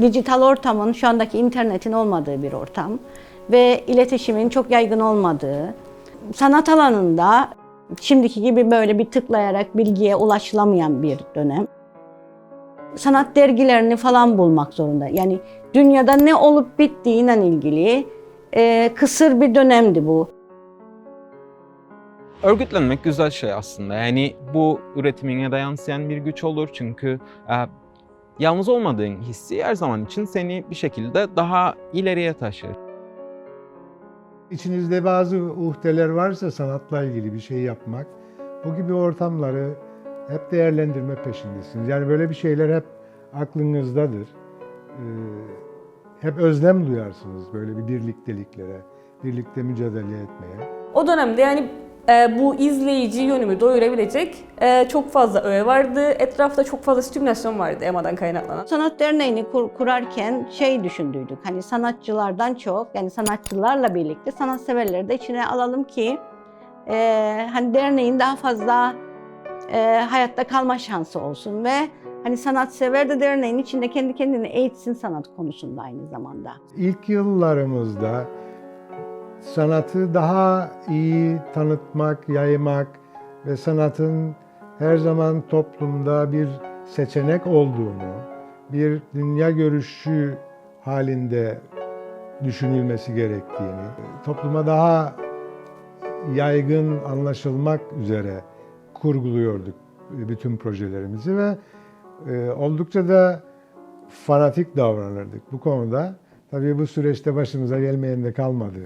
Dijital ortamın şu andaki internetin olmadığı bir ortam ve iletişimin çok yaygın olmadığı, sanat alanında şimdiki gibi böyle bir tıklayarak bilgiye ulaşılamayan bir dönem. Sanat dergilerini falan bulmak zorunda. Yani dünyada ne olup bittiğiyle ilgili e, kısır bir dönemdi bu. Örgütlenmek güzel şey aslında. Yani bu üretimine de yansıyan bir güç olur çünkü e, yalnız olmadığın hissi her zaman için seni bir şekilde daha ileriye taşır. İçinizde bazı uhdeler varsa sanatla ilgili bir şey yapmak, bu gibi ortamları hep değerlendirme peşindesiniz. Yani böyle bir şeyler hep aklınızdadır. Ee, hep özlem duyarsınız böyle bir birlikteliklere, birlikte mücadele etmeye. O dönemde yani bu izleyici yönümü doyurabilecek e, çok fazla öğe vardı. Etrafta çok fazla stimülasyon vardı EMA'dan kaynaklanan. Sanat Derneği'ni kur- kurarken şey düşündüydük. Hani sanatçılardan çok yani sanatçılarla birlikte sanatseverleri de içine alalım ki e, hani derneğin daha fazla e, hayatta kalma şansı olsun ve hani sanatsever de derneğin içinde kendi kendini eğitsin sanat konusunda aynı zamanda. İlk yıllarımızda sanatı daha iyi tanıtmak, yaymak ve sanatın her zaman toplumda bir seçenek olduğunu, bir dünya görüşü halinde düşünülmesi gerektiğini, topluma daha yaygın anlaşılmak üzere kurguluyorduk bütün projelerimizi ve e, oldukça da fanatik davranırdık bu konuda. Tabii bu süreçte başımıza gelmeyen de kalmadı.